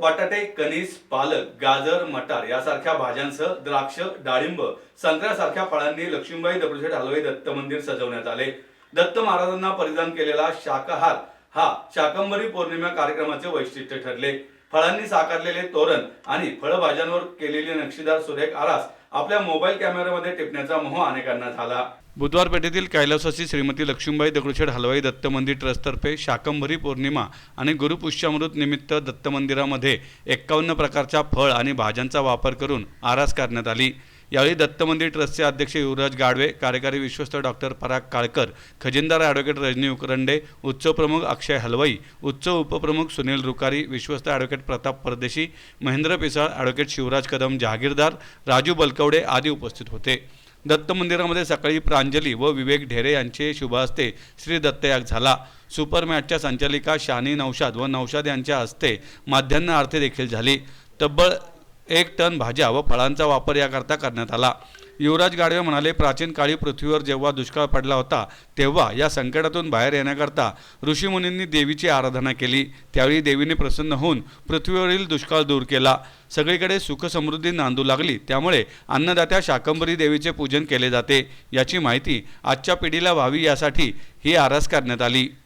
बटाटे कणीस पालक गाजर मटार यासारख्या भाज्यांसह द्राक्ष डाळिंब संत्र्यासारख्या फळांनी लक्ष्मीबाई दगडूशेठ हलवाई दत्त मंदिर सजवण्यात आले. दत्त महाराजांना परिधान केलेला शाकाहार हा शाकंभरी पौर्णिमा कार्यक्रमाचे वैशिष्ट्य ठरले. फळांनी साकारलेले तोरण आणि फळभाज्यांवर केलेली नक्षीदार सुरेख आरास आपल्या मोबाईल कॅमेऱ्यामध्ये टिपण्याचा मोह अनेकांना झाला. बुधवार पेठेतील कैलासाची श्रीमती लक्ष्मीबाई दगडूशेठ हलवाई दत्त मंदिर ट्रस्टतर्फे शाकंभरी पौर्णिमा आणि गुरुपुष्यामृत निमित्त दत्त मंदिरामध्ये एक्कावन्न प्रकारच्या फळ आणि भाज्यांचा वापर करून आरास करण्यात आली. यावेळी दत्त मंदिर ट्रस्टचे अध्यक्ष युवराज गाडवे कार्यकारी विश्वस्त डॉक्टर पराग काळकर खजिनदार ॲडव्होकेट रजनी उकरंडे उत्सव प्रमुख अक्षय हलवाई उत्सव उपप्रमुख सुनील रुकारी विश्वस्त ॲडव्होकेट प्रताप परदेशी महेंद्र पिसाळ ॲडव्होकेट शिवराज कदम जहागीरदार राजू बलकवडे आदी उपस्थित होते. दत्त मंदिरामध्ये सकाळी प्रांजली व विवेक ढेरे यांचे शुभहस्ते श्री दत्तयाग झाला. सुपर मॅचच्या संचालिका शानी नौशाद व नौशाद यांच्या हस्ते माध्यान्ह आरती देखील झाली. तब्बल एक टन भाज्या व फळांचा वापर याकरता करण्यात आला. युवराज गाडवे म्हणाले प्राचीन काळी पृथ्वीवर जेव्हा दुष्काळ पडला होता तेव्हा या संकटातून बाहेर येण्याकरता ऋषीमुनींनी देवीची आराधना केली. त्यावेळी देवीने प्रसन्न होऊन पृथ्वीवरील दुष्काळ दूर केला. सगळीकडे सुखसमृद्धी नांदू लागली. त्यामुळे अन्नदात्या शाकंभरी देवीचे पूजन केले जाते. याची माहिती आजच्या पिढीला व्हावी यासाठी ही आरास करण्यात आली.